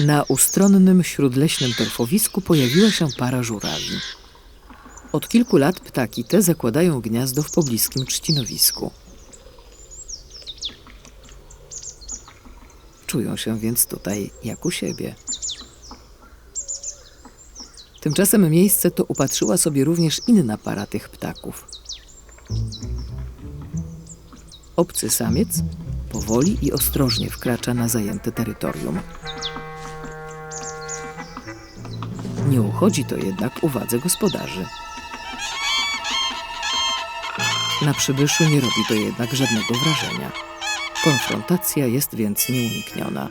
Na ustronnym śródleśnym torfowisku pojawiła się para żurawi. Od kilku lat ptaki te zakładają gniazdo w pobliskim trzcinowisku. Czują się więc tutaj jak u siebie. Tymczasem miejsce to upatrzyła sobie również inna para tych ptaków. Obcy samiec powoli i ostrożnie wkracza na zajęte terytorium. Nie uchodzi to jednak uwadze gospodarzy. Na przybyszu nie robi to jednak żadnego wrażenia. Konfrontacja jest więc nieunikniona.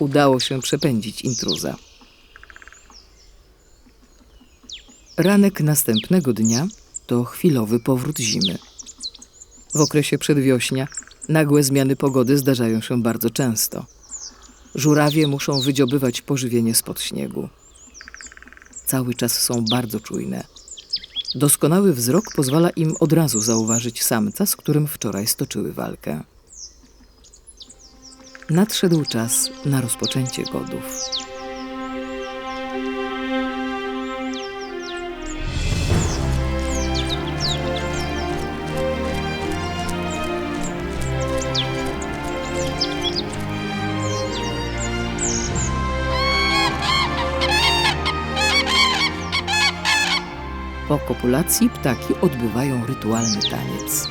Udało się przepędzić intruza. Ranek następnego dnia to chwilowy powrót zimy. W okresie przedwiośnia nagłe zmiany pogody zdarzają się bardzo często. Żurawie muszą wydziobywać pożywienie spod śniegu. Cały czas są bardzo czujne. Doskonały wzrok pozwala im od razu zauważyć samca, z którym wczoraj stoczyły walkę. Nadszedł czas na rozpoczęcie godów. Po kopulacji ptaki odbywają rytualny taniec.